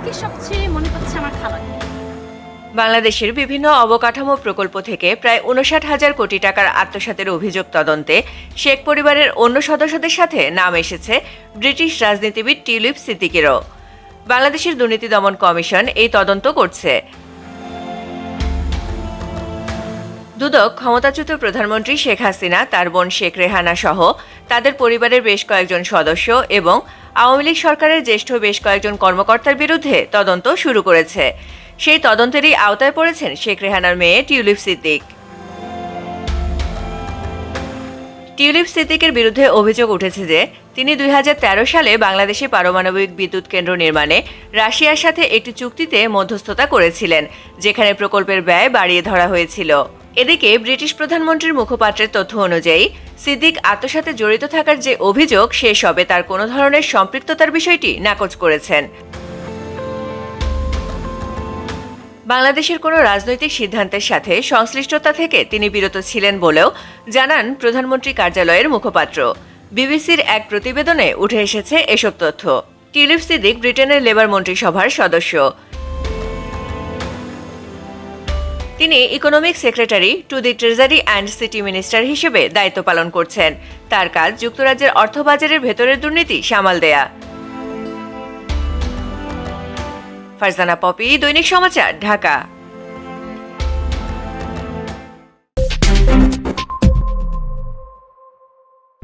আজকে সবচেয়ে মনে পড়ছে আমার খালাকে বাংলাদেশের বিভিন্ন অবকাঠামো প্রকল্প থেকে প্রায় উনষাট হাজার কোটি টাকার আত্মসাতের অভিযোগ তদন্তে শেখ পরিবারের অন্য সদস্যদের সাথে নাম এসেছে ব্রিটিশ রাজনীতিবিদ টিউলিপ সিদ্দিকেরও। বাংলাদেশের দুর্নীতি দমন কমিশন এই তদন্ত করছে। দুদক, ক্ষমতাচ্যুত প্রধানমন্ত্রী শেখ হাসিনা, তার বোন শেখ রেহানা সহ তাদের পরিবারের বেশ কয়েকজন সদস্য এবং আওয়ামী লীগ সরকারের জ্যেষ্ঠ বেশ কয়েকজন কর্মকর্তার বিরুদ্ধে তদন্ত শুরু করেছে। সেই তদন্তেরই আওতায় পড়েছেন শেখ রেহানার মেয়ে টিউলিপ সিদ্দিক। টিউলিপ সিদ্দিকের বিরুদ্ধে অভিযোগ উঠেছে যে, তিনি দুই হাজার তেরো সালে বাংলাদেশে পারমাণবিক বিদ্যুৎ কেন্দ্র নির্মাণে রাশিয়ার সাথে একটি চুক্তিতে মধ্যস্থতা করেছিলেন, যেখানে প্রকল্পের ব্যয় বাড়িয়ে ধরা হয়েছিল। এদিকে ব্রিটিশ প্রধানমন্ত্রীর মুখপাত্রের তথ্য অনুযায়ী, সিদ্দিক আত্মসাতে জড়িত থাকার যে অভিযোগ শেষ হবে তার কোনো ধরনের সম্পৃক্ততার বিষয়টি নাকচ করেছেন। বাংলাদেশের কোনো রাজনৈতিক সিদ্ধান্তের সাথে সংশ্লিষ্টতা থেকে তিনি বিরত ছিলেন বলেও জানান প্রধানমন্ত্রী কার্যালয়ের মুখপাত্র। বিবিসির এক প্রতিবেদনে উঠে এসেছে এসব তথ্য। টিলিপ সিদ্দিক ব্রিটেনের লেবার মন্ত্রিসভার সদস্য। তিনি economic secretary to the treasury and city minister হিসেবে দায়িত্ব পালন করছেন। তার কাজ যুক্তরাজ্যের অর্থবাজারের ভেতরের দুর্নীতি সামাল দেয়া। ফারজানা পপি, দৈনিক সমাচার, ঢাকা।